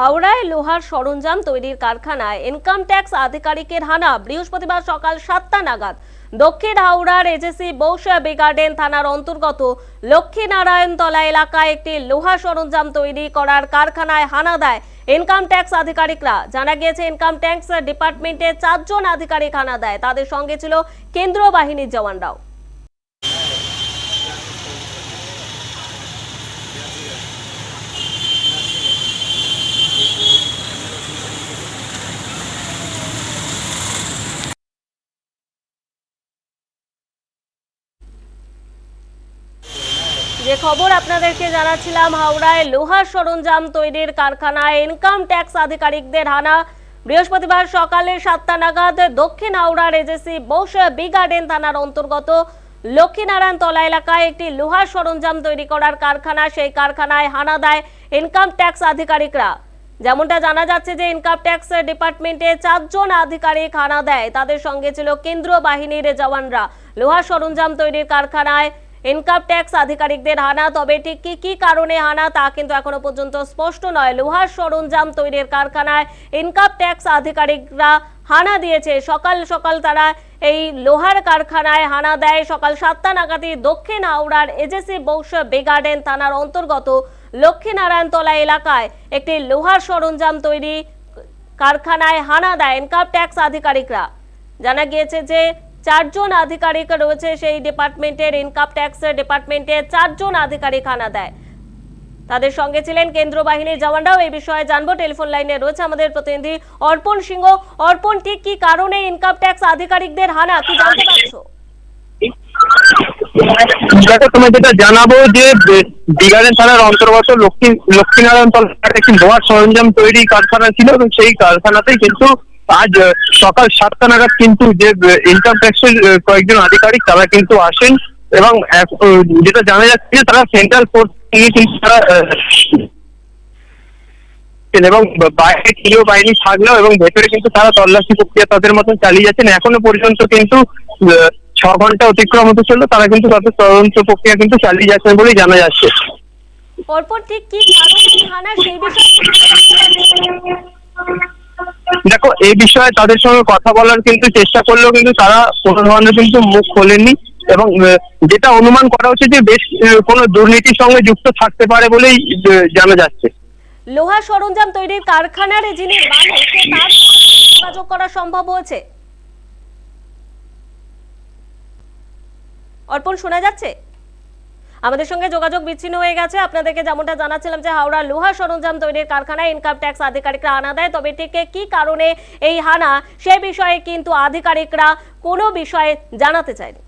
হাওড়ায় লোহার সরঞ্জাম তৈরির কারখানায় ইনকাম ট্যাক্স আধিকারিকের হানা বৃহস্পতিবার সকাল সাতটা নাগাদ। দক্ষিণ হাওড়ার এজেসি বৌসা বেগার্ডেন থানার অন্তর্গত লক্ষ্মীনারায়ণতলা এলাকায় একটি লোহা সরঞ্জাম তৈরি করার কারখানায় হানা দেয় ইনকাম ট্যাক্স আধিকারিকরা। জানা গিয়েছে ইনকাম ট্যাক্স ডিপার্টমেন্টে চারজন আধিকারিক হানা দেয়। তাদের সঙ্গে ছিল কেন্দ্রীয় বাহিনীর জওয়ানরাও। যে খবর আপনাদেরকে জানাচ্ছিলাম, হাওড়ায় লোহার সরঞ্জাম তৈরির কারখানায় ইনকাম ট্যাক্স আধিকারিকদের হানা। বৃহস্পতিবার সকালে সাতটা নাগাদ দক্ষিণ হাওড়ার এজেসি বৌস বি গার্ডেন থানার অন্তর্গত লক্ষ্মীনারায়ণ তলা এলাকায় একটি লোহার সরঞ্জাম তৈরি করার কারখানা, সেই কারখানায় হানা দেয় ইনকাম ট্যাক্স আধিকারিকরা। যেমনটা জানা যাচ্ছে যে ইনকাম ট্যাক্স ডিপার্টমেন্টে চারজন আধিকারিক হানা দেয়। তাদের সঙ্গে ছিল কেন্দ্রীয় বাহিনীর জওয়ানরা। লোহার সরঞ্জাম তৈরির কারখানায় ইনকাম ট্যাক্স আধিকারিকদের হানা, তবে ঠিক কি কি কারণে হানা তা কিন্তু এখনও পর্যন্ত স্পষ্ট নয়। লোহার সরঞ্জাম তৈরির কারখানায় ইনকাম ট্যাক্স আধিকারিকরা হানা দিয়েছে। সকাল সকাল তারা এই লোহার কারখানায় হানা দেয়। সকাল সাতটা নাগাদই দক্ষিণ হাওড়ার এজেসি বৌস বেগার্ডেন থানার অন্তর্গত লক্ষ্মীনারায়ণতলা এলাকায় একটি লোহার সরঞ্জাম তৈরি কারখানায় হানা দেয়। ইনকাম ট্যাক্স আধিকারিকরা। জানা গিয়েছে যে চারজন আধিকারিক রয়েছে সেই ডিপার্টমেন্টের ইনকাম ট্যাক্স ডিপার্টমেন্টের চারজন আধিকারিক হানা দেয়। তাদের সঙ্গে ছিলেন কেন্দ্র বাহিনীর জওয়ানরাও। এই বিষয়ে জানব। টেলিফোন লাইনে রয়েছে আমাদের প্রতিনিধি অর্পণ সিংহ। অর্পণ, ঠিক কি কারণে ইনকাম ট্যাক্স আধিকারিকদের হানা? কি জানতে পারছ? সেই কারখানাতেই কিন্তু আজ সকাল সাতটা নাগাদ কিন্তু যে ইনকাম ট্যাক্সের কয়েকজন আধিকারিক তারা কিন্তু আসেন এবং যেটা জানা যাচ্ছে যে তারা সেন্ট্রাল ফোর্স নিয়ে কিন্তু তারা এবং বাইরে কেন্দ্রীয় বাহিনী থাকলেও এবং ভেতরে কিন্তু তারা তল্লাশি প্রক্রিয়া তাদের মতন চালিয়ে যাচ্ছেন। এখনও পর্যন্ত কিন্তু ছ ঘণ্টা অতিক্রম হতে চলল, তারা কিন্তু তাদের তদন্ত প্রক্রিয়া কিন্তু চালিয়ে যাচ্ছেন বলেই জানা যাচ্ছে। অর্পণ ঠিক কি কারণে হানা সেই বিষয়ে দেখো, এই বিষয়ে তাদের সঙ্গে কথা বলার কিন্তু চেষ্টা করলেও কিন্তু তারা কোনো ধরনের কিন্তু মুখ খোলেননি এবং যেটা অনুমান করা হচ্ছে যে বেশ কোনো দুর্নীতির সঙ্গে যুক্ত থাকতে পারে বলেই জানা যাচ্ছে। লোহা সরঞ্জাম তৈরির কারখানার যিনি যোগাযোগ করা সম্ভব হয়েছে? অর্পণ, শোনা যাচ্ছে? আমাদের সঙ্গে যোগাযোগ বিচ্ছিন্ন হয়ে গেছে। আপনাদেরকে যেমনটা জানাচ্ছিলাম যে হাওড়া লোহা সরঞ্জাম তৈরির কারখানায় ইনকাম ট্যাক্স আধিকারিকরা আনা দেয়। তবে এটিকে কি কারণে এই হানা, সে বিষয়ে কিন্তু আধিকারিকরা কোনো বিষয়ে জানাতে চায়নি।